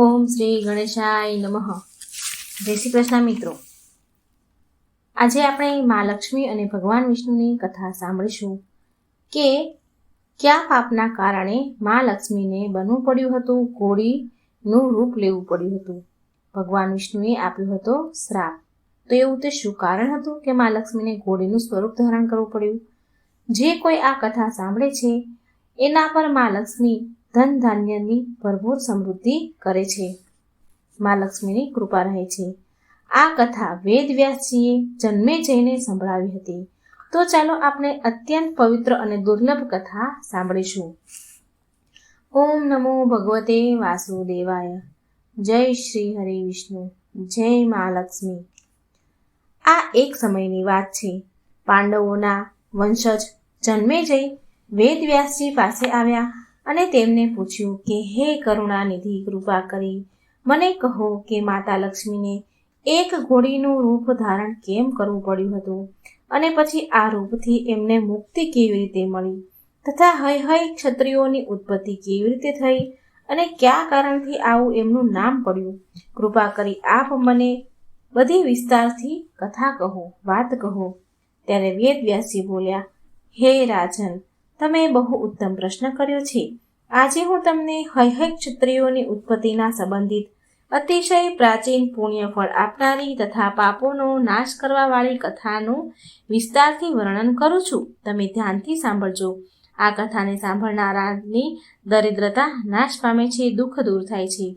ઓમ શ્રી ગણેશાય નમઃ. જય શ્રી કૃષ્ણ મિત્રો. આજે આપણે મા લક્ષ્મી અને ભગવાન વિષ્ણુની કથા સાંભળીશું કે કયા પાપના કારણે મા લક્ષ્મીને બનવું પડ્યું હતું ઘોડીનું રૂપ લેવું પડ્યું હતું. ભગવાન વિષ્ણુએ આપ્યો હતો શ્રાપ. તો એવું તે શું કારણ હતું કે મા લક્ષ્મીને ઘોડીનું સ્વરૂપ ધારણ કરવું પડ્યું? જે કોઈ આ કથા સાંભળે છે, એના પર મા લક્ષ્મી ધન ધાન્યની ભરપૂર સમૃદ્ધિ કરે છે. મા લક્ષ્મીની કૃપા રહે છે. આ કથા વેદ વ્યાસજીએ જન્મે જઈને સંભળાવી હતી. તો ચાલો આપણે અત્યંત પવિત્ર અને દુર્લભ કથા સાંભળીશું. ઓમ નમો ભગવતે વાસુદેવાય. જય શ્રી હરિ વિષ્ણુ. જય મા લક્ષ્મી. આ એક સમયની વાત છે. પાંડવોના વંશજ જન્મે જઈ વેદ વ્યાસજી પાસે આવ્યા. અને તેમને પૂછ્યું કે, હે કરુણાનિધિ, કૃપા કરી મને કહો કે માતા લક્ષ્મીને એક ઘોડીનું રૂપ ધારણ કેમ કરવું પડ્યું હતું? અને પછી આ રૂપથી એમને મુક્તિ કેવી રીતે મળી? તથા હય હય ક્ષત્રિયોની ઉત્પત્તિ કેવી રીતે થઈ? અને કયા કારણથી આવું એમનું નામ પડ્યું? કૃપા કરી આપ મને બધી વિસ્તારથી કથા કહો, વાત કહો. ત્યારે વેદ વ્યાસજી બોલ્યા, હે રાજન, તમે બહુ ઉત્તમ પ્રશ્ન કર્યો છે. આજે હું તમને હૈહૈક ક્ષત્રિયોની ઉત્પત્તિના સંબંધિત અતિશય પ્રાચીન પુણ્યફળ આપનારી તથા પાપોનો નાશ કરવાવાળી કથાનું વિસ્તારથી વર્ણન કરું છું. તમે ધ્યાનથી સાંભળજો. આ કથાને સાંભળનારાની દરિદ્રતા નાશ પામે છે, દુઃખ દૂર થાય છે.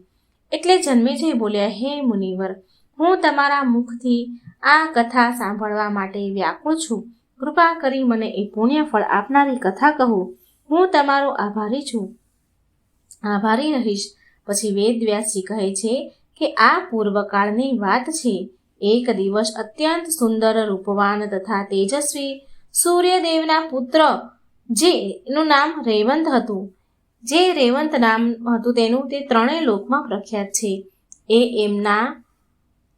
એટલે જન્મે જઈ બોલ્યા, હે મુનિવર, હું તમારા મુખથી આ કથા સાંભળવા માટે વ્યાકુળ છું. કૃપા કરી મને એ પુણ્યફળ આપનારી કથા કહો. હું તમારો આભારી છું. આભારી રહીશ. પછી વેદ વ્યાસજી કહે છે કે આ પૂર્વકાળની વાત છે. એક દિવસ અત્યંત સુંદર રૂપવાન તથા તેજસ્વી સૂર્યદેવના પુત્ર, જે એનું નામ રેવંત હતું. જે રેવંત નામ હતું તેનું તે ત્રણેય લોકમાં પ્રખ્યાત છે. એ એમના,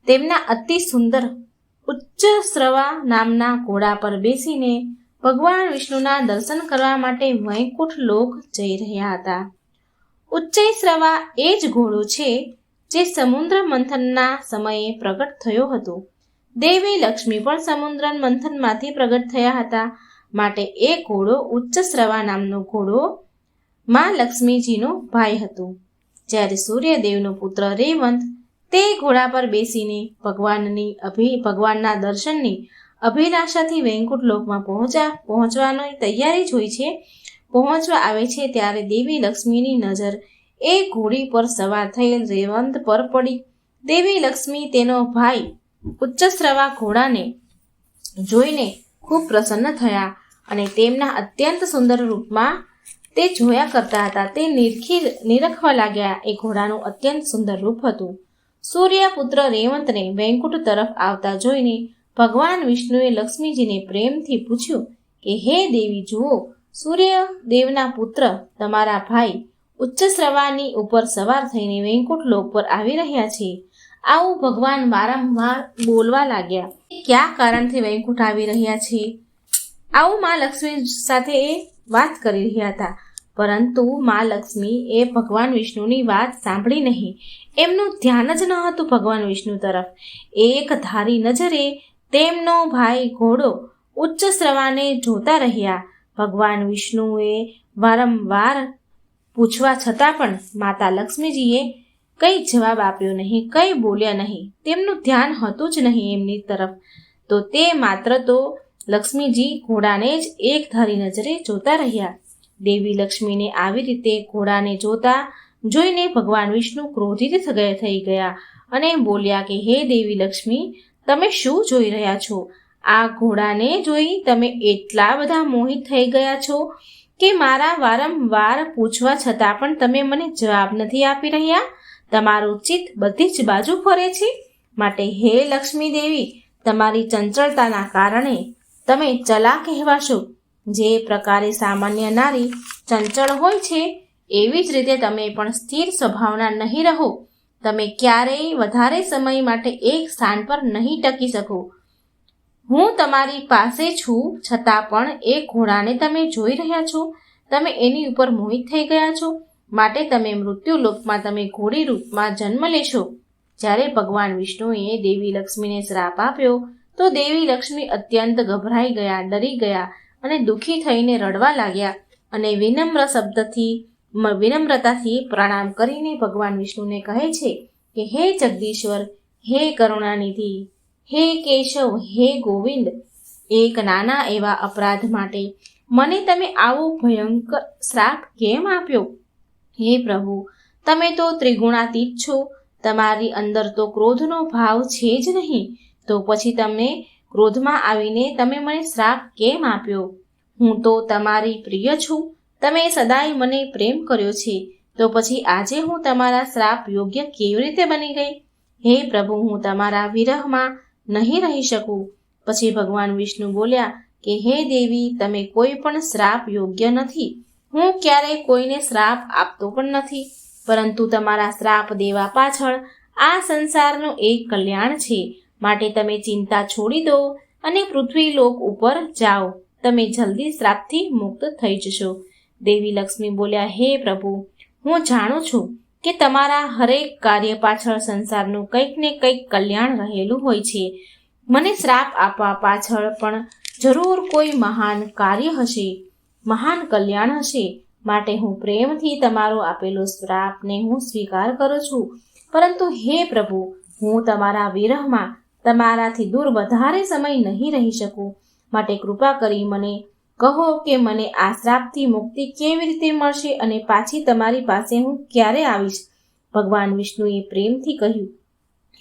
તેમના અતિ સુંદર ઉચ્ચ સ્રવા નામના ઘોડા પર બેસીને ભગવાન વિષ્ણુના દર્શન કરવા માટે વૈકુંઠ લોક જઈ રહ્યા હતા. ઉચ્ચૈ સ્રવા એ જ ઘોડો છે જે સમુદ્ર મંથનના સમયે પ્રગટ થયો હતો. દેવી લક્ષ્મી પણ સમુદ્ર મંથનમાંથી પ્રગટ થયા હતા. માટે એ ઘોડો ઉચ્ચ સ્રવા નામનો ઘોડો માં લક્ષ્મીજીનો ભાઈ હતો. જ્યારે સૂર્યદેવનો પુત્ર રેવંત તે ઘોડા પર બેસીને ભગવાનની અભિ, ભગવાનના દર્શનની અભિલાષાથી વૈકુંઠ લોકમાં પહોંચા, પહોંચવાની તૈયારી જ હોય છે પહોંચવા આવે છે ત્યારે દેવી લક્ષ્મીની નજર એ ઘોડી પર સવાર થયેલ રેવંત પર પડી. દેવી લક્ષ્મી તેનો ભાઈ ઉચ્ચસ્રવા ઘોડાને જોઈને ખૂબ પ્રસન્ન થયા અને તેમના અત્યંત સુંદર રૂપમાં તે જોયા કરતા હતા. તે નિરખી નિરખવા લાગ્યા. એ ઘોડાનું અત્યંત સુંદર રૂપ હતું. સૂર્યપુત્ર રેવંતને વૈકુંઠ તરફ આવતા જોઈને ભગવાન વિષ્ણુએ લક્ષ્મીજીને પ્રેમથી પૂછ્યું કે, હે દેવી, જુઓ સૂર્ય દેવના પુત્ર તમારા ભાઈ ઉચ્ચ શ્રવાની ઉપર સવાર થઈને વૈકુંઠ લોક પર આવી રહ્યા છે. આવું ભગવાન વારંવાર બોલવા લાગ્યા. કયા કારણથી વૈકુંઠ આવી રહ્યા છે? આવું મા લક્ષ્મી સાથે એ વાત કરી રહ્યા હતા. પરંતુ મા લક્ષ્મી એ ભગવાન વિષ્ણુની વાત સાંભળી નહીં. એમનું ધ્યાન જ ન હતું ભગવાન વિષ્ણુ તરફ. એક ધારી નજરે તેમનો ભાઈ ઘોડો ઉચ્ચ શ્રવાને જોતા રહ્યા. ભગવાન વિષ્ણુએ વારંવાર પૂછવા છતાં પણ માતા લક્ષ્મીજીએ કંઈ જવાબ આપ્યો નહીં, કંઈ બોલ્યા નહીં. તેમનું ધ્યાન હતું જ નહીં એમની તરફ. તો તે માત્ર તો લક્ષ્મીજી ઘોડાને જ એક ધારી નજરે જોતા રહ્યા. દેવી લક્ષ્મીને આવી રીતે ઘોડાને જોતા જોઈને ભગવાન વિષ્ણુ ક્રોધિત થઈ ગયા અને બોલ્યા કે, હે દેવી લક્ષ્મી, તમે શું જોઈ રહ્યા છો? આ ઘોડાને જોઈ તમે એટલા બધા મોહિત થઈ ગયા છો કે મારા વારંવાર પૂછવા છતાં પણ તમે મને જવાબ નથી આપી રહ્યા. તમારું ચિત્ત બધી જ બાજુ ફરે છે. માટે હે લક્ષ્મી દેવી, તમારી ચંચળતાના કારણે તમે ચલા કહેવાશો. જે પ્રકારે સામાન્ય નારી ચંચળ હોય છે, એવી જ રીતે તમે પણ સ્થિર સ્વભાવના નહીં રહો. તમે ક્યારેય વધારે સમય માટે એક સ્થાન પર નહીં ટકી શકો. હું તમારી પાસે છું, છતાં પણ એ ઘોડાને તમે જોઈ રહ્યા છો. તમે એની ઉપર મોહિત થઈ ગયા છો. માટે તમે મૃત્યુલોકમાં તમે ઘોડી રૂપમાં જન્મ લેશો. જ્યારે ભગવાન વિષ્ણુએ દેવી લક્ષ્મીને શ્રાપ આપ્યો, તો દેવી લક્ષ્મી અત્યંત ગભરાઈ ગયા, ડરી ગયા અને દુઃખી થઈને રડવા લાગ્યા અને વિનમ્ર શબ્દથી વિનમ્રતાથી પ્રણામ કરીને ભગવાન વિષ્ણુને કહે છે કે, હે જગદીશ્વર, હે કરુણાનિધિ હે કેશવ, હે ગોવિંદ, એક નાના એવા અપરાધ માટે મને તમે આવો ભયંકર શ્રાપ કેમ આપ્યો? હે પ્રભુ, તમે તો ત્રિગુણાતીત છો, તમારી અંદર તો ક્રોધનો ભાવ છે જ નહીં. તો પછી તમને ક્રોધમાં આવીને તમે મને શ્રાપ કેમ આપ્યો? હું તો તમારી પ્રિય છું, તમે સદાય મને પ્રેમ કર્યો છે. તો પછી આજે હું તમારા શ્રાપ યોગ્ય કેવી રીતે બની ગઈ? હે પ્રભુ, હું તમારા વિરહમાં નહીં રહી શકું? પછી ભગવાન વિષ્ણુ બોલ્યા કે, હે દેવી, તમે કોઈ પણ શ્રાપ યોગ્ય નથી. હું ક્યારેય કોઈને શ્રાપ આપતો પણ નથી. પરંતુ તમારા શ્રાપ દેવા પાછળ આ સંસારનું એક કલ્યાણ છે. માટે તમે ચિંતા છોડી દો અને પૃથ્વી લોક ઉપર જાઓ. તમે જલ્દી શ્રાપથી મુક્ત થઈ જશો. દેવી લક્ષ્મી બોલ્યા, હે પ્રભુ, હું જાણું છું કે તમારા હરેક કાર્ય પાછળ સંસારનું કંઈક ને કંઈક કલ્યાણ રહેલું હોય છે. મને શ્રાપ આપવા પાછળ પણ જરૂર કોઈ મહાન કાર્ય હશે, મહાન કલ્યાણ હશે. માટે હું પ્રેમથી તમારો આપેલો શ્રાપને હું સ્વીકાર કરું છું. પરંતુ હે પ્રભુ, હું તમારા વિરહમાં તમારાથી દૂર વધારે સમય નહીં રહી શકું. માટે કૃપા કરી મને કહો કે મને આ શ્રાપથી મુક્તિ કેવી રીતે મળશે અને પાછી તમારી પાસે હું ક્યારે આવીશ? ભગવાન વિષ્ણુએ પ્રેમથી કહ્યું,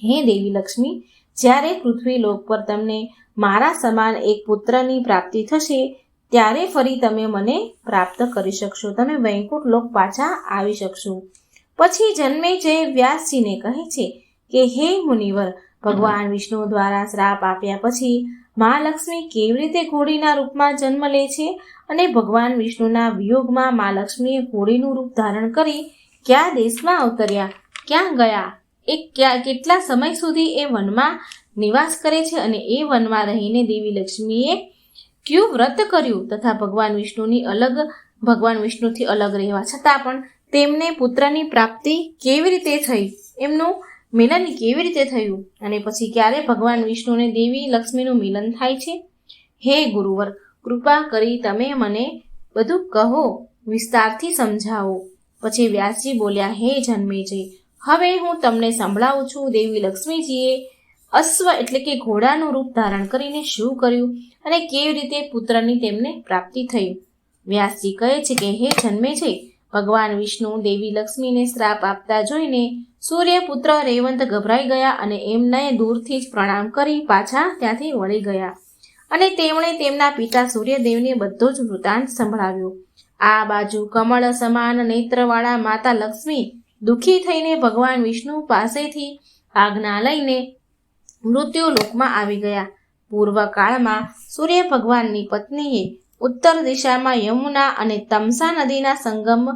હે દેવી લક્ષ્મી, જ્યારે પૃથ્વી લોક પર તમને મારા સમાન એક પુત્રની પ્રાપ્તિ થશે, ત્યારે ફરી તમે મને પ્રાપ્ત કરી શકશો. તમે વૈકુંઠ લોક પાછા આવી શકશો. પછી જન્મે જય વ્યાસજીને કહે છે કે, હે મુનિવર, ભગવાન વિષ્ણુ દ્વારા શ્રાપ આપ્યા પછી મહાલક્ષ્મી કેવી રીતે ઘોડીના રૂપમાં જન્મ લે છે અને ભગવાન વિષ્ણુના વિયોગમાં મહાલક્ષ્મીએ ઘોડીનું રૂપ ધારણ કરી કયા દેશમાં અવતર્યા, ક્યાં ગયા, એ ક્યાં, કેટલા સમય સુધી એ વનમાં નિવાસ કરે છે અને એ વનમાં રહીને દેવી લક્ષ્મીએ કયું વ્રત કર્યું તથા ભગવાન વિષ્ણુની અલગ, ભગવાન વિષ્ણુથી અલગ રહેવા છતાં પણ તેમને પુત્રની પ્રાપ્તિ કેવી રીતે થઈ? એમનું મિલન કેવી રીતે થયું અને પછી ક્યારે ભગવાન વિષ્ણુને દેવી લક્ષ્મીનું મિલન થાય છે? હે ગુરુવર, કૃપા કરી તમે મને બધું કહો, વિસ્તારથી સમજાવો. પછી વ્યાસજી બોલ્યા, હે જન્મેજય, હવે હું તમને સંભળાવું છું, દેવી લક્ષ્મીજીએ અશ્વ એટલે કે ઘોડાનું રૂપ ધારણ કરીને શું કર્યું અને કેવી રીતે પુત્રની તેમને પ્રાપ્તિ થઈ? વ્યાસજી કહે છે કે, હે જન્મેજય, ભગવાન વિષ્ણુ, દેવી લક્ષ્મીને શ્રાપ આપતા જોઈને સૂર્યપુત્ર રેવંત ગભરાઈ ગયા અને એમને દૂરથી જ પ્રણામ કરી પાછા ત્યાંથી વળી ગયા. અને તેમણે તેમના પિતા સૂર્યદેવને બધો જ વૃતાંત સંભળાવ્યો. આ બાજુ કમળ સમાન નેત્રવાળા માતા લક્ષ્મી દુઃખી થઈને ભગવાન વિષ્ણુ પાસેથી આજ્ઞા લઈને મૃત્યુ લોકમાં આવી ગયા. પૂર્વકાળમાં સૂર્ય ભગવાનની પત્નીએ ઉત્તર દિશામાં યમુના અને તમસા નદીના સંગમ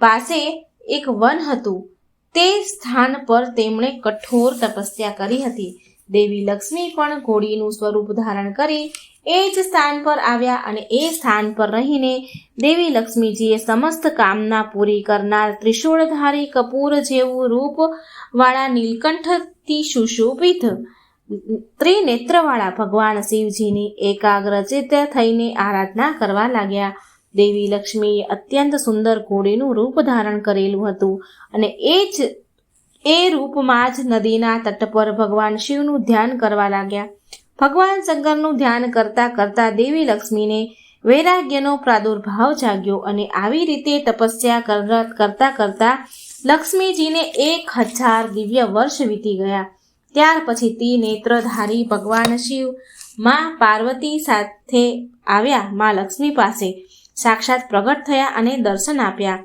પાસે એક વન હતું. તે સ્થાન પર તેમણે કઠોર તપસ્યા કરી હતી. દેવી લક્ષ્મી પણ ઘોડીનું સ્વરૂપ ધારણ કરી એ જ સ્થાન પર આવ્યા અને એ સ્થાન પર રહીને દેવી લક્ષ્મીજીએ સમસ્ત કામના પૂરી કરનાર ત્રિશૂળધારી કપૂર જેવું રૂપ વાળા નીલકંઠથી સુશોભિત ત્રિનેત્રવાળા ભગવાન શિવજીની એકાગ્રચિત થઈને આરાધના કરવા લાગ્યા. દેવી લક્ષ્મીએ અત્યંત સુંદર ઘોડીનું રૂપ ધારણ કરેલું હતું. અને એ જ, એ રૂપમાં જ નદીના તટ પર ભગવાન શિવનું ધ્યાન કરવા લાગ્યા. ભગવાન શંકરનું ધ્યાન કરતા કરતા દેવી લક્ષ્મીને વૈરાગ્યનો પ્રાદુર્ભાવ જાગ્યો અને આવી રીતે તપસ્યા કર- કરતા કરતા લક્ષ્મીજીને એક હજાર દિવ્ય વર્ષ વીતી ગયા. ત્યાર પછી તી નેત્રધારી ભગવાન શિવમાં પાર્વતી સાથે આવ્યા માં લક્ષ્મી પાસે. સાક્ષાત પ્રગટ થયા અને દર્શન આપ્યા.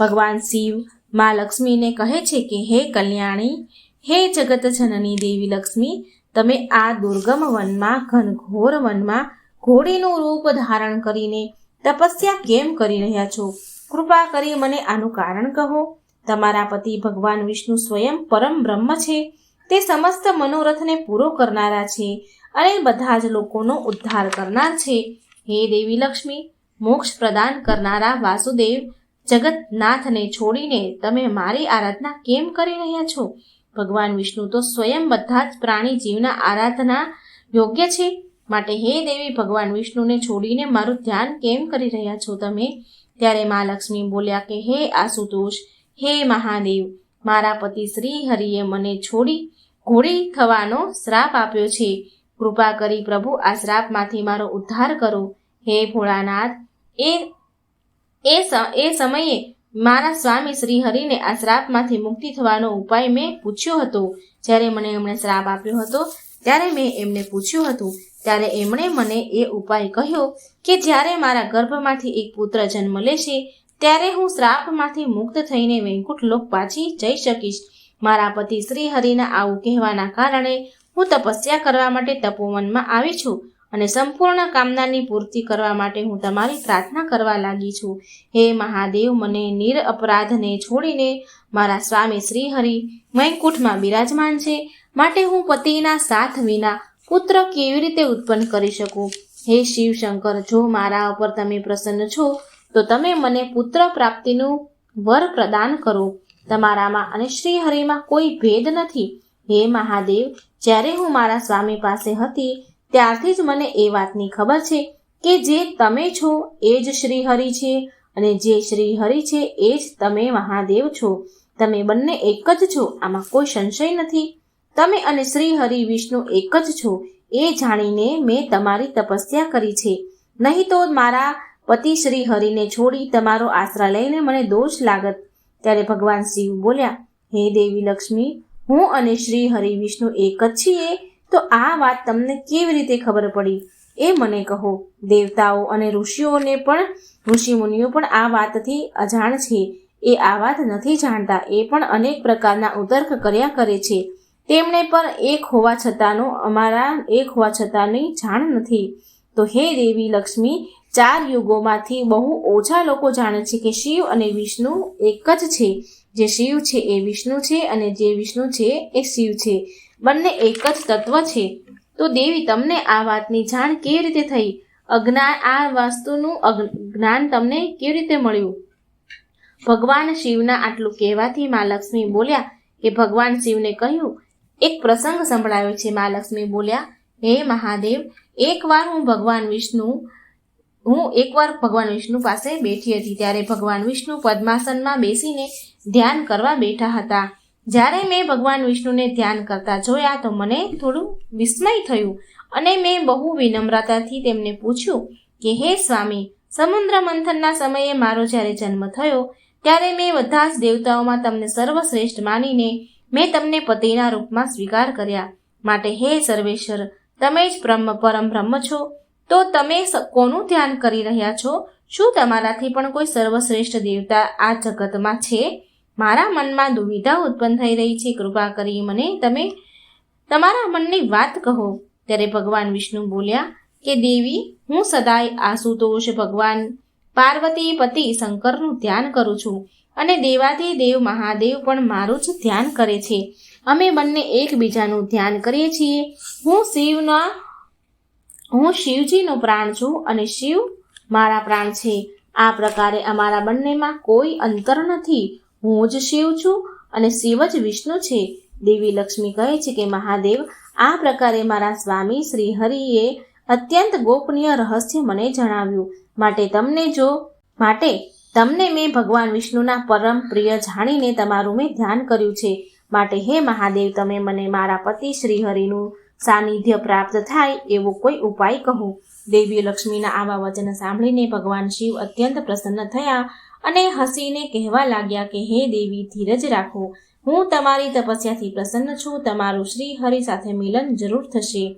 ભગવાન શિવ, માં લક્ષ્મીને કહે છે કે, હે કલ્યાણી, હે જગત જનની દેવી લક્ષ્મી, તમે આ દુર્ગમ વનમાં, ઘનઘોર વનમાં ઘોડીનું રૂપ ધારણ કરીને તપસ્યા કેમ કરી રહ્યા છો? કૃપા કરી મને આનું કારણ કહો. તમારા પતિ ભગવાન વિષ્ણુ સ્વયં પરમ બ્રહ્મ છે. તે સમસ્ત મનોરથને પૂરો કરનારા છે અને બધા જ લોકોનો ઉદ્ધાર કરનાર છે. હે દેવી લક્ષ્મી મોક્ષ પ્રદાન કરનારા વાસુદેવ જગતનાથને છોડીને તમે મારી આરાધના કેમ કરી રહ્યા છો? ભગવાન વિષ્ણુ તો સ્વયં બધા જ પ્રાણી જીવના આરાધના યોગ્ય છે? માટે હે દેવી, ભગવાન વિષ્ણુને છોડીને મારું ધ્યાન કેમ કરી રહ્યા છો તમે? ત્યારે મા લક્ષ્મી બોલ્યા કે, હે આશુતોષ, હે મહાદેવ, મારા પતિ શ્રી હરિએ મને છોડી ઘોડી થવાનો શ્રાપ આપ્યો છે. કૃપા કરી પ્રભુ આ શ્રાપમાંથી મારો ઉદ્ધાર કરો. હે ભોળાનાથ એ એ એ સમયે મારા સ્વામી શ્રી હરિને આ શ્રાપમાંથી મુક્તિ થવાનો ઉપાય મેં પૂછ્યો હતો. જ્યારે મને એમણે શ્રાપ આપ્યો હતો, ત્યારે મેં એમને પૂછ્યું હતું. ત્યારે એમણે મને એ ઉપાય કહ્યો કે જ્યારે મારા ગર્ભમાંથી એક પુત્ર જન્મ લેશે, ત્યારે હું શ્રાપમાંથી મુક્ત થઈને વૈકુંઠ લોક પાછી જઈ શકીશ. મારા પતિ શ્રી હરિના આવું કહેવાના કારણે હું તપસ્યા કરવા માટે તપોવનમાં આવી છું. અને સંપૂર્ણ કામનાની પૂર્તિ કરવા માટે હું તમારી પ્રાર્થના કરવા લાગી છું. હે મહાદેવ, મને નિર અપરાધને છોડીને મારા સ્વામી શ્રી હરિ વૈકુંઠમાં બિરાજમાન છે. માટે હું પતિના સાથ વિના પુત્ર કેવી રીતે ઉત્પન્ન કરી શકું? હે શિવ શંકર જો મારા ઉપર તમે પ્રસન્ન છો, તો તમે મને પુત્ર પ્રાપ્તિનું વર પ્રદાન કરો. તમારામાં અને શ્રી હરિમાં કોઈ ભેદ નથી. હે મહાદેવ, જ્યારે હું મારા સ્વામી પાસે હતી ત્યારથી જ મને એ વાતની ખબર છે કે જે તમે છો એ જ શ્રી હરિ છે અને જે શ્રી હરિ છે એ જ તમે મહાદેવ છો. તમે બંને એક જ છો, આમાં કોઈ સંશય નથી. તમે અને શ્રી હરિ વિષ્ણુ એક જ છો, એ જાણીને મેં તમારી તપસ્યા કરી છે. નહીં તો મારા પતિ શ્રી હરિને છોડી તમારો આશરા લઈને મને દોષ લાગત. ત્યારે ભગવાન શિવ બોલ્યા, હે દેવી લક્ષ્મી, હું અને શ્રી હરિ વિષ્ણુ એક જ છીએ તો આ વાત તમને કેવી રીતે ખબર પડી? એ મને કહો. દેવતાઓ અને ઋષિઓને પણ, ઋષિમુનિઓ પણ આ વાતથી અજાણ છે. એ આ વાત નથી જાણતા. એ પણ અનેક પ્રકારના ઉતર્ક કર્યા કરે છે. તેમણે પણ એક હોવા છતાંનો અમારા એક હોવા છતાંની જાણ નથી. તો હે દેવી લક્ષ્મી, ચાર યુગોમાંથી બહુ ઓછા લોકો જાણે છે કે શિવ અને વિષ્ણુ એક જ છે. જે શિવ છે એ વિષ્ણુ છે અને જે વિષ્ણુ છે એ શિવ છે. બંને એક જ તત્વ છે. તો દેવી તમને આ વાતની જાણ કેવી રીતે થઈ? અજ્ઞાન આ વસ્તુનું જ્ઞાન તમને કેવી રીતે મળ્યું? ભગવાન શિવના આટલું કહેવાથી મા લક્ષ્મી બોલ્યા કે ભગવાન શિવને કહ્યું, એક પ્રસંગ સંભળાયો છે. મા લક્ષ્મી બોલ્યા, હે મહાદેવ, એકવાર હું ભગવાન વિષ્ણુ, હું એકવાર ભગવાન વિષ્ણુ પાસે બેઠી હતી ત્યારે ભગવાન વિષ્ણુ પદ્માસનમાં બેસીને ધ્યાન કરવા બેઠા હતા. જ્યારે મેં ભગવાન વિષ્ણુને ધ્યાન કરતા જોયા તો મને થોડું વિસ્મય થયું અને મેં બહુ વિનમ્રતાથી તેમને પૂછ્યું કે, હે સ્વામી, સમુદ્ર મંથનના સમયે મારો જ્યારે જન્મ થયો, ત્યારે મેં બધા જ દેવતાઓમાં તમને સર્વશ્રેષ્ઠ માનીને મેં તમને પતિના રૂપમાં સ્વીકાર કર્યા. માટે હે સર્વેશ્વર, તમે જ બ્રહ્મ પરમ બ્રહ્મ છો. તો તમે કોનું ધ્યાન કરી રહ્યા છો? શું તમારાથી પણ કોઈ સર્વશ્રેષ્ઠ દેવતા આ જગતમાં છે? મારા મનમાં દુવિધા ઉત્પન્ન થઈ રહી છે, કૃપા કરી મને તમે તમારા મનની વાત કહો. ત્યારે ભગવાન વિષ્ણુ બોલ્યા કે, દેવી, હું સદાય આશુતોષ ભગવાન પાર્વતી પતિ શંકરનું ધ્યાન કરું છું અને દેવાથી દેવ મહાદેવ પણ મારું જ ધ્યાન કરે છે. અમે બંને એકબીજાનું ધ્યાન કરીએ છીએ. હું શિવના, હું શિવજીનો પ્રાણ છું અને શિવ મારા પ્રાણ છે. આ પ્રકારે અમારા બંનેમાં કોઈ અંતર નથી. હું જ શિવ છું અને શિવ જ વિષ્ણુ છે. દેવી લક્ષ્મી કહે છે કે મહાદેવ, આ પ્રકારે મારા સ્વામી શ્રી હરિએ અત્યંત ગોપનીય રહસ્ય મને જણાવ્યું. માટે તમને જો, માટે તમને મેં ભગવાન વિષ્ણુના પરમ પ્રિય જાણીને તમારું મેં ધ્યાન કર્યું છે. માટે હે મહાદેવ, તમે મને મારા પતિ શ્રી હરિનું સાનિધ્ય પ્રાપ્ત થાય એવો કોઈ ઉપાય કહો. દેવી લક્ષ્મીના આવા વચન સાંભળીને ભગવાન શિવ અત્યંત પ્રસન્ન થયા અને હસીને કહેવા લાગ્યા કે, હે દેવી, ધીરજ રાખો. હું તમારી તપસ્યાથી પ્રસન્ન છું. તમારું શ્રી હરિ સાથે મિલન જરૂર થશે.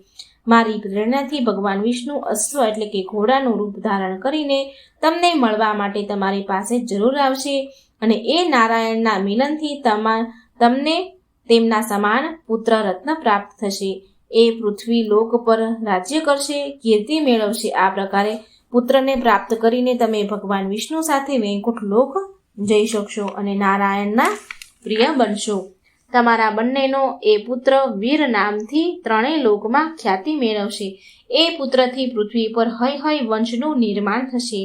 મારી પ્રેરણાથી ભગવાન વિષ્ણુ અશ્વ એટલે કે ઘોડાનું રૂપ ધારણ કરીને તમને મળવા માટે તમારી પાસે જરૂર આવશે અને એ નારાયણના મિલનથી તમા, તમને તેમના સમાન પુત્ર રત્ન પ્રાપ્ત થશે. એ પૃથ્વી લોક પર રાજ્ય કરશે, કીર્તિ મેળવશે. આ પ્રકારે પુત્રને પ્રાપ્ત કરીને તમે ભગવાન વિષ્ણુ સાથે વૈકુંઠ લોક જઈ શકશો અને નારાયણના પ્રિય બનશો. તમારા બંનેનો એ પુત્ર વીર નામથી ત્રણેય લોકમાં ખ્યાતિ મેળવશે. એ પુત્રથી પૃથ્વી પર હય હય વંશનું નિર્માણ થશે.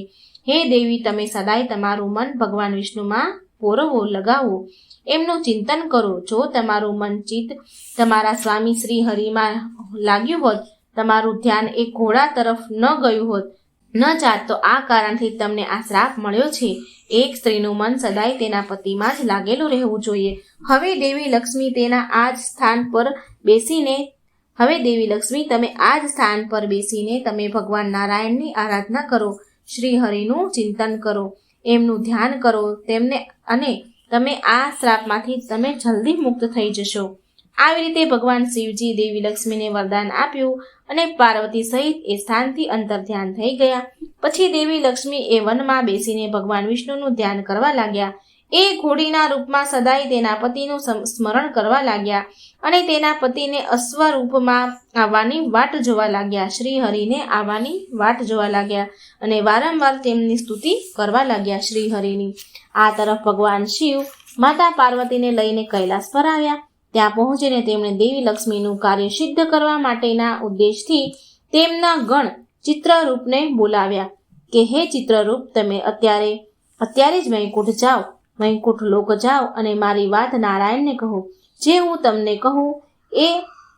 હે દેવી, તમે સદાય તમારું મન ભગવાન વિષ્ણુમાં પોરવો લગાવો. એમનું ચિંતન કરો. જો તમારું મન ચિત્ત તમારા સ્વામી શ્રી હરિમાં લાગ્યું હોત, તમારું ધ્યાન એ ઘોડા તરફ ન ગયું હોત ન જાત તો આ કારણથી તમને આ શ્રાપ મળ્યો છે. એક સ્ત્રીનું મન સદાય તેના પતિમાં જ લાગેલું રહેવું જોઈએ. હવે દેવી લક્ષ્મી તેના આ જ સ્થાન પર બેસીને, હવે દેવી લક્ષ્મી તમે આ જ સ્થાન પર બેસીને તમે ભગવાન નારાયણની આરાધના કરો. શ્રી હરિનું ચિંતન કરો. એમનું ધ્યાન કરો. તેમને અને તમે આ શ્રાપમાંથી તમે જલ્દી મુક્ત થઈ જશો. આવી રીતે ભગવાન શિવજી દેવી લક્ષ્મીને વરદાન આપ્યું અને પાર્વતી સહિત એ સ્થાનથી અંતર ધ્યાન થઈ ગયા. પછી દેવી લક્ષ્મી એ વનમાં બેસીને ભગવાન વિષ્ણુનું ધ્યાન કરવા લાગ્યા. એ ઘોડીના રૂપમાં સદાય તેના પતિનું સમ- સ્મરણ કરવા લાગ્યા અને તેના પતિને અશ્વ રૂપમાં આવવાની વાટ જોવા લાગ્યા. શ્રી હરિને આવવાની વાટ જોવા લાગ્યા અને વારંવાર તેમની સ્તુતિ કરવા લાગ્યા શ્રી હરિની આ તરફ ભગવાન શિવ માતા પાર્વતીને લઈને કૈલાસ પર આવ્યા. ત્યાં પહોંચીને તેમણે દેવી લક્ષ્મીનું કાર્ય સિદ્ધ કરવા માટેના ઉદ્દેશથી તેમના ગણ ચિત્રરૂપને બોલાવ્યા કે, હે ચિત્રરૂપ, તમે અત્યારે અત્યારે જ વૈકુંઠ જાઓ વૈકુંઠ લોક જાઓ અને મારી વાત નારાયણને કહો. જે હું તમને કહું, એ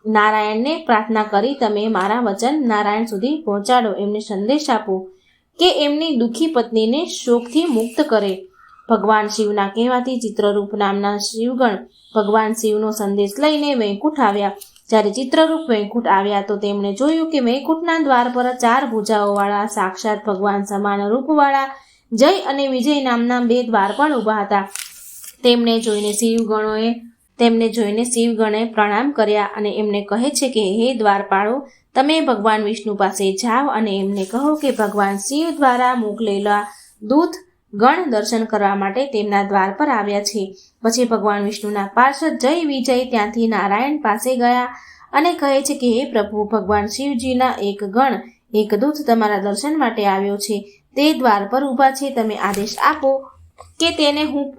નારાયણને પ્રાર્થના કરી તમે મારા વચન નારાયણ સુધી પહોંચાડો, એમને સંદેશ આપો કે એમની દુઃખી પત્નીને શોકથી મુક્ત કરે. ભગવાન શિવના કહેવાથી ચિત્રરૂપ નામના શિવગણ ભગવાન શિવનો સંદેશ લઈને વૈકુંઠ આવ્યા. જ્યારે ચિત્રરૂપ વૈકુંઠ આવ્યા તો તેમણે જોયું કે વૈકુંઠના દ્વાર પર ચાર ભુજાઓવાળા સાક્ષાત ભગવાન સમાન રૂપવાળા જય અને વિજય નામના બે દ્વાર પણ ઊભા હતા. તેમને જોઈને શિવગણોએ, તેમને જોઈને શિવગણે પ્રણામ કર્યા અને એમને કહે છે કે, હે દ્વારપાળો, તમે ભગવાન વિષ્ણુ પાસે જાઓ અને એમને કહો કે ભગવાન શિવ દ્વારા મોકલેલા દૂત ગણ દર્શન કરવા માટે તેમના દ્વાર પર આવ્યા છે. પછી ભગવાન વિષ્ણુના પાર્ષદ જય વિજય ત્યાંથી નારાયણ પાસે ગયા અને કહે છે કે, હે પ્રભુ, ભગવાન શિવજીના એક ગણ, એક દૂત તમારા દર્શન માટે આવ્યો છે. તે દ્વાર પર ઊભા છે. તમે આદેશ આપો કે તેને હું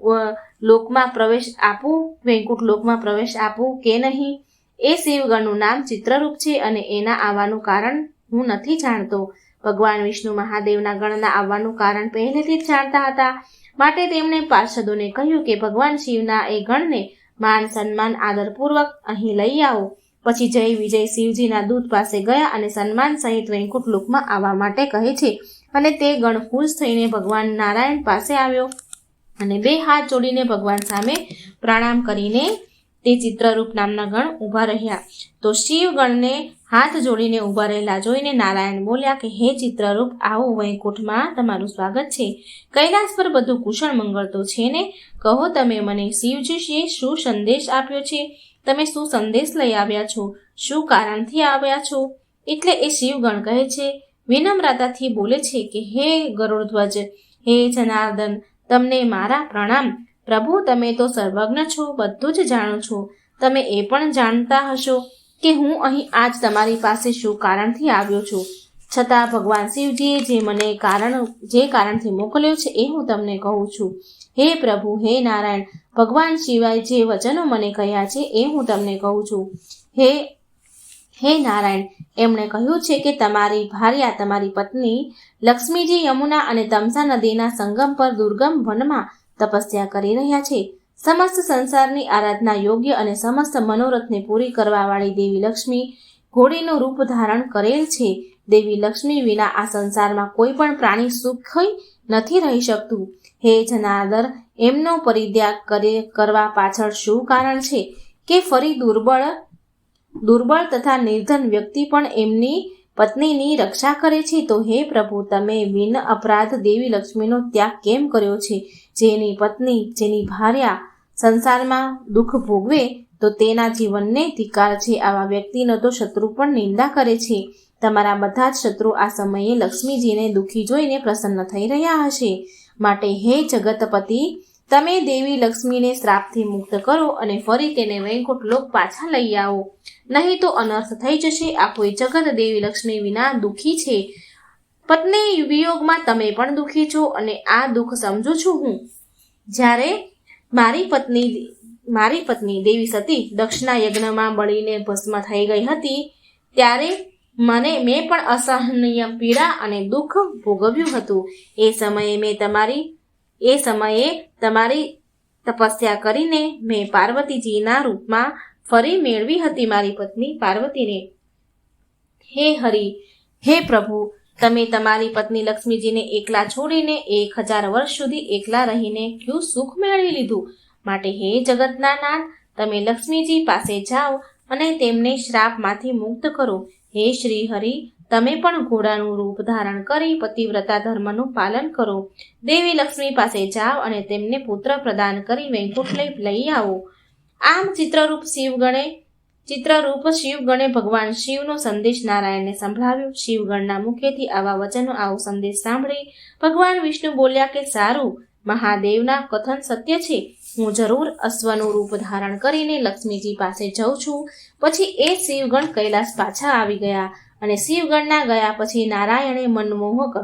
લોકમાં પ્રવેશ આપું વૈકુંઠ લોકમાં પ્રવેશ આપું કે નહીં. એ શિવગણનું નામ ચિત્રરૂપ છે અને એના આવવાનું કારણ હું નથી જાણતો. ભગવાન વિષ્ણુ મહાદેવના ગણના આવવાનું કારણ પહેલેથી જ જાણતા હતા. માટે તેમણે પાર્ષદોને કહ્યું કે ભગવાન શિવના એ ગણને માન, સન્માન, આદરપૂર્વક અહીં લઈ આવો. પછી જય વિજય શિવજીના દૂત પાસે ગયા અને સન્માન સહિત વૈકુંઠ લોકમાં આવવા માટે કહે છે. અને તે ગણ ખુશ થઈને ભગવાન નારાયણ પાસે આવ્યો અને બે હાથ જોડીને ભગવાન સામે પ્રણામ કરીને તે ચિત્રરૂપ નામના ગણ ઊભા રહ્યા. તો શિવગણને હાથ જોડીને ઊભા રહેલા જોઈને નારાયણ બોલ્યા કે, હે ચિત્રરૂપ, આવો વૈકુંઠમાં તમારું સ્વાગત છે. કૈલાસ પર બધું કુશળ મંગળ તો છે ને? કહો તમે મને, શિવજીએ શું સંદેશ આપ્યો છે? તમે શું સંદેશ લઈ આવ્યા છો? શું કારણથી આવ્યા છો? એટલે એ શિવગણ કહે છે, વિનમ્રતાથી બોલે છે કે, હે ગરુડધ્વજ, હે જનાર્દન, તમને મારા પ્રણામ. પ્રભુ, તમે તો સર્વજ્ઞ છો, બધું જ જાણો છો. તમે એ પણ જાણતા હશો કે હું અહીં આજ તમારી પાસે શું કારણથી આવ્યો છું. છતાં ભગવાન શિવજીએ જે મને કારણ, જે કારણથી મોકલ્યો છે એ હું તમને કહું છું. હે પ્રભુ, હે નારાયણ, ભગવાન શિવાય જે વચનો મને કહ્યા છે એ હું તમને કહું છું. હે હે નારાયણ, એમણે કહ્યું છે કે તમારી ભાર્યા, તમારી પત્ની લક્ષ્મીજી યમુના અને તમસા નદીના સંગમ પર દુર્ગમ વનમાં તપસ્યા કરી રહ્યા છે. સમસ્ત સંસારની આરાધના યોગ્ય અને સમસ્ત મનોરથને પૂરી કરવાવાળી દેવી લક્ષ્મી ઘોડીનું રૂપ ધારણ કરેલ છે. દેવી લક્ષ્મી વિના આ સંસારમાં કોઈ પણ પ્રાણી સુખી નથી રહી શકતું. હે જનાર્દર એમનો પરિત્યાગ કરે કરવા પાછળ શું કારણ છે? કે ફરી દુર્બળ દુર્બળ તથા નિર્ધન વ્યક્તિ પણ એમની પત્નીની રક્ષા કરે છે. તો હે પ્રભુ, તમે વિન અપરાધ દેવી લક્ષ્મીનો ત્યાગ કેમ કર્યો છે? જેની પત્ની, જેની ભાર્યા સંસારમાં દુઃખ ભોગવે, તો તેના જીવનને ધિકાર છે. આવા વ્યક્તિનો તો શત્રુ પણ નિંદા કરે છે. તમારા બધા જ શત્રુ આ સમયે લક્ષ્મીજીને દુઃખી જોઈને પ્રસન્ન થઈ રહ્યા હશે. માટે હે જગતપતિ, તમે દેવી લક્ષ્મીને શ્રાપથી મુક્ત કરો અને ફરી તેને વૈકુંઠ લોક પાછા લઈ આવો. નહીં તો અનર્થ થઈ જશે. આ કોઈ જગત દેવી લક્ષ્મી વિના દુઃખી છે. પત્ની વિયોગમાં તમે પણ દુઃખી છો અને આ દુઃખ સમજુ છું હું. જ્યારે મારી પત્ની મારી પત્ની દેવી સતી દક્ષના યજ્ઞમાં બળીને ભસ્મ થઈ ગઈ હતી, ત્યારે મને, મેં પણ અસહનીય પીડા અને દુઃખ ભોગવ્યું હતું. એ સમયે મેં તમારી, એ સમયે તમારી તપસ્યા કરીને મેં પાર્વતીજીના રૂપમાં ફરી મેળવી હતી મારી પત્ની પાર્વતીને. હે હરિ, હે પ્રભુ તમે તમારી પત્ની લક્ષ્મીજીને એકલા છોડીને એક હજાર વર્ષ સુધી એકલા રહીને ક્યું સુખ મેળવી લીધું? માટે હે જગતના નાથ તમે લક્ષ્મીજી પાસે જાઓ અને તેમને શ્રાપમાંથી મુક્ત કરો. હે શ્રી હરિ તમે પણ ઘોડાનું રૂપ ધારણ કરી પતિવ્રતા ધર્મનું પાલન કરો. દેવી લક્ષ્મી પાસે જાઓ અને તેમને પુત્ર પ્રદાન કરી વૈકુંઠ લઈ આવો. આમ ચિત્રરૂપ શિવગણે ચિત્રરૂપ શિવગણે ભગવાન શિવનો સંદેશ નારાયણને સંભળાવ્યો. શિવગણના મુખેથી આવા વચનો આવો સંદેશ સાંભળી. ભગવાન વિષ્ણુ બોલ્યા કે, સારું, મહાદેવના કથન સત્ય છે. હું જરૂર અશ્વનું રૂપ ધારણ કરીને લક્ષ્મીજી પાસે જઉં છું. પછી એ શિવગણ કૈલાસ પાછા આવી ગયા અને શિવગણના ગયા પછી નારાયણે મનમોહક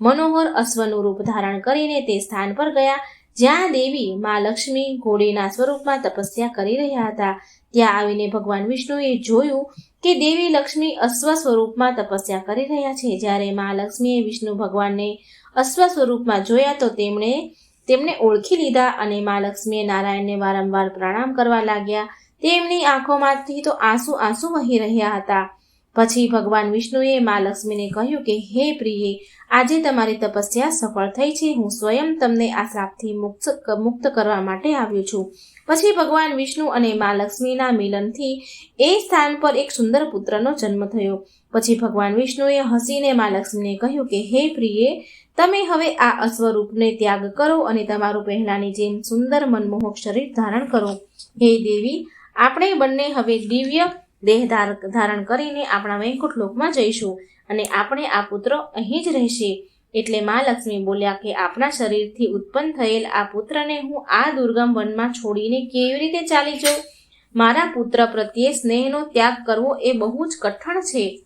મનોહર અશ્વનું રૂપ ધારણ કરીને તે સ્થાન પર ગયા. જ્યાં દેવી મા લક્ષ્મી ઘોડીના સ્વરૂપમાં તપસ્યા કરી રહ્યા હતા. ત્યાં આવીને ભગવાન વિષ્ણુએ જોયું કે દેવી લક્ષ્મી અશ્વ સ્વરૂપમાં તપસ્યા કરી રહ્યા છે. જ્યારે મા લક્ષ્મીએ વિષ્ણુ ભગવાનને અશ્વ સ્વરૂપમાં જોયા તો તેમણે તેમને ઓળખી લીધા અને મા લક્ષ્મીએ નારાયણને વારંવાર પ્રણામ કરવા લાગ્યા. તેમની આંખોમાંથી તો આંસુ આંસુ વહી રહ્યા હતા. પછી ભગવાન વિષ્ણુએ મા લક્ષ્મીને કહ્યું કે, હે પ્રિયે, આજે તમારી તપસ્યા સફળ થઈ છે. હું સ્વયં તમને આ શ્રાપથી મુક્ત મુક્ત કરવા માટે આવ્યો છું. પછી ભગવાન વિષ્ણુ અને મા લક્ષ્મીના મિલનથી એ સ્થાન પર એક સુંદર પુત્રનો જન્મ થયો. પછી ભગવાન વિષ્ણુએ હસીને મા લક્ષ્મીને કહ્યું કે, હે પ્રિયે, તમે હવે આ અસ્વરૂપને ત્યાગ કરો અને તમારું પહેલાની જેમ સુંદર મનમોહક શરીર ધારણ કરો. હે દેવી, આપણે બંને હવે દિવ્ય દેહ ધાર- ધારણ કરીને આપણા વૈકુંઠ લોકમાં જઈશું અને આપણે આ પુત્ર અહીં જ રહેશે. એટલે મા લક્ષ્મી બોલ્યા કે આપણા શરીરથી ઉત્પન્ન થયેલ આ પુત્રને હું આ દુર્ગમ વનમાં છોડીને કેવી રીતે ચાલી જઉં? મારા પુત્ર પ્રત્યે સ્નેહનો ત્યાગ કરવો એ બહુ જ કઠણ છે.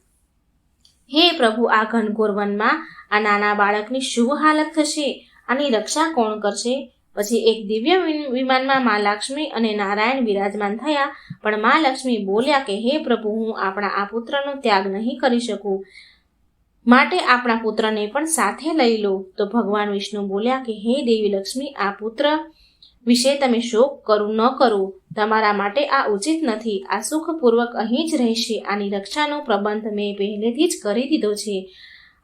હે પ્રભુ, આ ઘનઘોર વનમાં આ નાના બાળકની શુભ હાલત થશે. આની રક્ષા કોણ કરશે? પછી એક દિવ્ય વિમાનમાં મા લક્ષ્મી અને નારાયણ વિરાજમાન થયા. પણ મા લક્ષ્મી બોલ્યા કે, હે પ્રભુ, હું આપણા આ પુત્રનો ત્યાગ નહીં કરી શકું. માટે આપણા પુત્રને પણ સાથે લઈ લો. તો ભગવાન વિષ્ણુ બોલ્યા કે, હે દેવી લક્ષ્મી, આ પુત્ર વિશે તમે શોક કરું ન કરો. તમારા માટે આ ઉચિત નથી. આ સુખપૂર્વક અહીં જ રહેશે. આની રક્ષાનો પ્રબંધ મેં પહેલેથી જ કરી દીધો છે.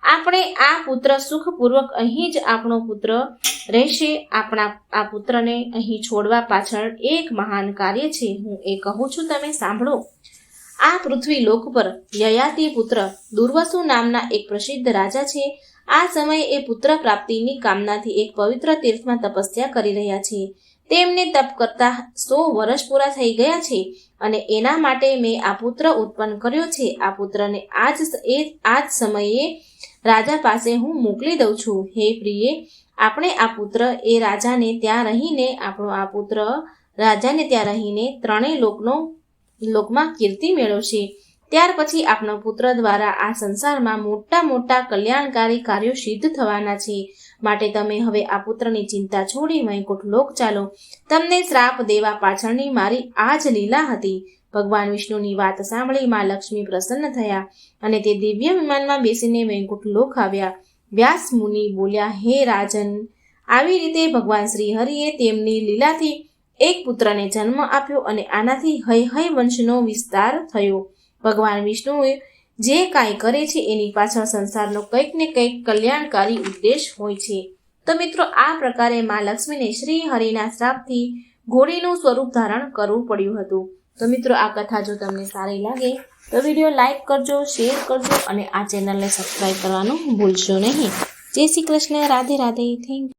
આપણે આ પુત્ર સુખપૂર્વક અહીં જ આપણો પુત્ર રહેશે. આપણા, આ પુત્રને અહીં છોડવા પાછળ એક મહાન કાર્ય છે. હું એ કહું છું, તમે સાંભળો. આ પૃથ્વી લોક પર યયાતિ પુત્ર દુર્વસુ નામના એક પ્રસિદ્ધ રાજા છે. આ સમયે એ પુત્ર પ્રાપ્તિની કામનાથી એક પવિત્ર તીર્થમાં તપસ્યા કરી રહ્યા છે. તેમને તપ કરતા સો વર્ષ પૂરા થઈ ગયા છે અને એના માટે મેં આ પુત્ર ઉત્પન્ન કર્યો છે. આ પુત્રને આજ, એ આ જ સમયે રાજા પાસે હું મોકલી દઉં છું. હે પ્રિયે આપણે આ પુત્ર એ રાજાને ત્યાં રહીને, આપણો આ પુત્ર રાજાને ત્યાં રહીને ત્રણેય લોકનો, લોકમાં કીર્તિ મેળવશે. ત્યાર પછી આપણો પુત્ર દ્વારા આ સંસારમાં મોટા મોટા કલ્યાણકારી કાર્યો સિદ્ધ થવાના છે. માટે તમે હવે આ પુત્રની ચિંતા છોડી વૈકુંઠ લોક ચાલો. તમને શ્રાપ દેવા પાછળની મારી આ જ લીલા હતી. ભગવાન વિષ્ણુની વાત સાંભળી માં લક્ષ્મી પ્રસન્ન થયા અને તે દિવ્ય વિમાનમાં બેસીને વૈકુંઠ લોક આવ્યા. વ્યાસ મુનિ બોલ્યા, હે રાજન, આવી રીતે ભગવાન શ્રી હરિએ તેમની લીલાથી એક પુત્રને જન્મ આપ્યો અને આનાથી હય હય વંશનો વિસ્તાર થયો. ભગવાન વિષ્ણુએ જે કાંઈ કરે છે એની પાછળ સંસારનો કંઈક ને કંઈક કલ્યાણકારી ઉદ્દેશ હોય છે. તો મિત્રો, આ પ્રકારે મા લક્ષ્મીને શ્રી હરિના શ્રાપથી ઘોડીનું સ્વરૂપ ધારણ કરવું પડ્યું હતું. તો મિત્રો, આ કથા જો તમને સારી લાગે તો વીડિયો લાઈક કરજો, શેર કરજો અને આ ચેનલને સબસ્ક્રાઈબ કરવાનું ભૂલશો નહીં. જય શ્રી કૃષ્ણ, રાધે રાધે થેન્ક